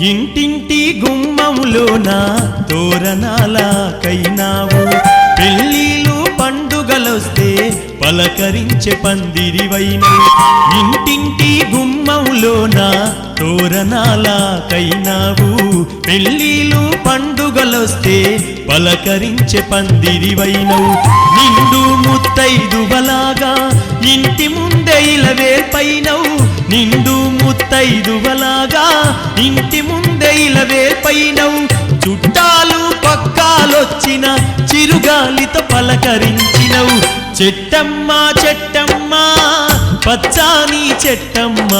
ఇంటింటి గుమ్మములోన తోరణాలకైనావు. పెళ్ళిలు పండుగలొస్తే పలకరించే పందిరివైనవు. ఇంటింటి గుమ్మములోన తోరణాలకైనావు. పెళ్ళిలు పండుగలొస్తే పలకరించే పందిరివైనవు. నిండు ముత్తైదువలాగా ఇంటి ముందే ఇలవేర్పైనవు. నిండు పుత్తైదువలాగా ఇంటి ముందే ఇలవేర్పైనవు చుట్టాలు పక్కాలొచ్చిన చిరుగాలిత పలకరించినవు. చెట్టమ్మ చెట్టమ్మ పచ్చాని చెట్టమ్మ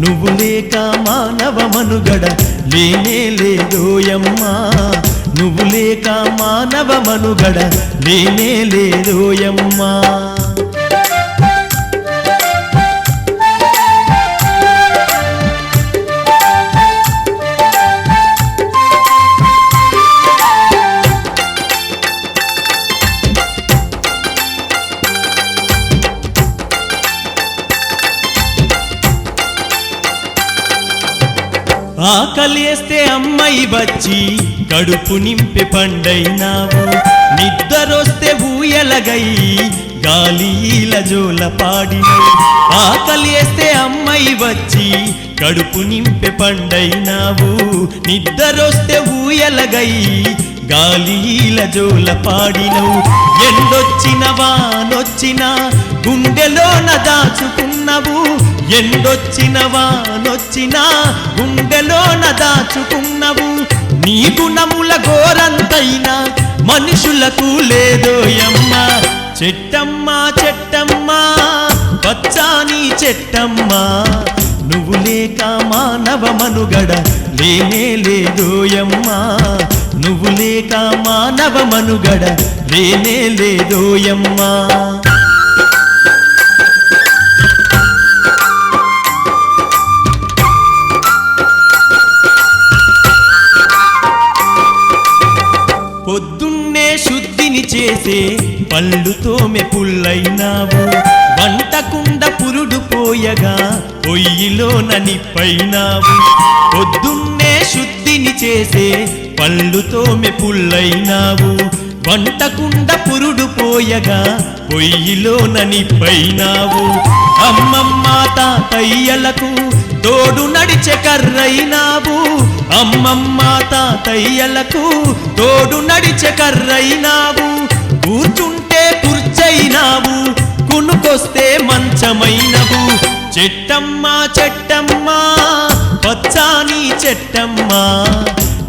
నువ్వు లేక మానవ మనుగడ లేనే లేదోయమ్మా. నువ్వు లేక మానవ మనుగడ లేనే లేదోయమ్మా. ఆకలేస్తే అమ్మాయి వచ్చి కడుపు నింపి పండైనావు. నిద్రొస్తే ఊయలగై గాలిల జోల పాడినవు ఆకలేస్తే అమ్మాయి వచ్చి కడుపు నింపి పండైనావు. నిద్రొస్తే ఊయలగై గాలిల జోల పాడినవు. ఎండొచ్చిన వానొచ్చినా గుండెలోన దాచుకున్నవు. ఎండొచ్చిన వానొచ్చిన గుండెలోన దాచుకున్నవు. నీ గుణముల గోరంతైనా మనుషులకు లేదోయమ్మా చెట్టమ్మా చెట్టమ్మా పచ్చాని చెట్టమ్మా. నువ్వు లేక మానవ మనుగడ లేనే లేదోయమ్మా నువ్వు లేక మానవ మనుగడ లేనే లేదోయమ్మా చేసే చేసే పళ్ళుతోమె పుల్లైనావు. వంటకుండ పురుడు పోయగా పొయ్యిలోన నిప్పైనావు. పొద్దున్నే శుద్ధిని చేసే పళ్ళుతోమె పుల్లైనావు. వంటకుండ పురుడు పోయగా పొయ్యిలోన నిప్పైనావు. అమ్మమ్మ తాతయ్యలకు తోడు నడిచే కర్రైనావు అమ్మమ్మ తాతయ్యలకు తోడు నడిచే కర్రైనావు. కూర్చుంటే కుర్చైనావు కునుకొస్తే మంచమైనవు. చెట్టమ్మ చెట్టమ్మ పచ్చాని చెట్టమ్మ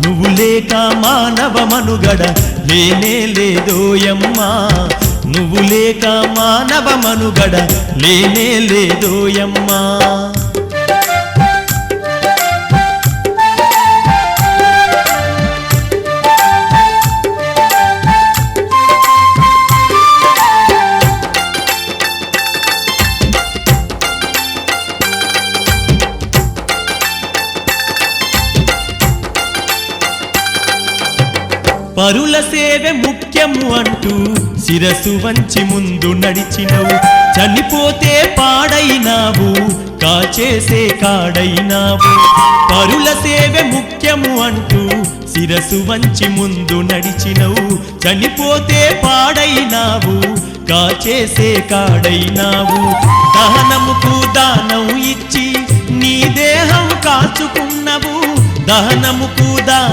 నువ్వు లేక మానవ మనుగడ లేనే లేదోయమ్మా నువ్వు లేక మానవ మనుగడ లేనే లేదోయమ్మా పరుల సేవే ముఖ్యము అంటూ శిరసు వంచి ముందు నడిచినవు. చనిపోతే పాడైనావు కాచేసే కాడైనావు. పరుల సేవే ముఖ్యము అంటూ శిరసు వంచి ముందు నడిచినవు. చనిపోతే పాడైనావు కాచేసే కాడైనావు. దహనముకు దానం ఇచ్చి నీ దేహం కాచుకున్నవు. దహనముకు దా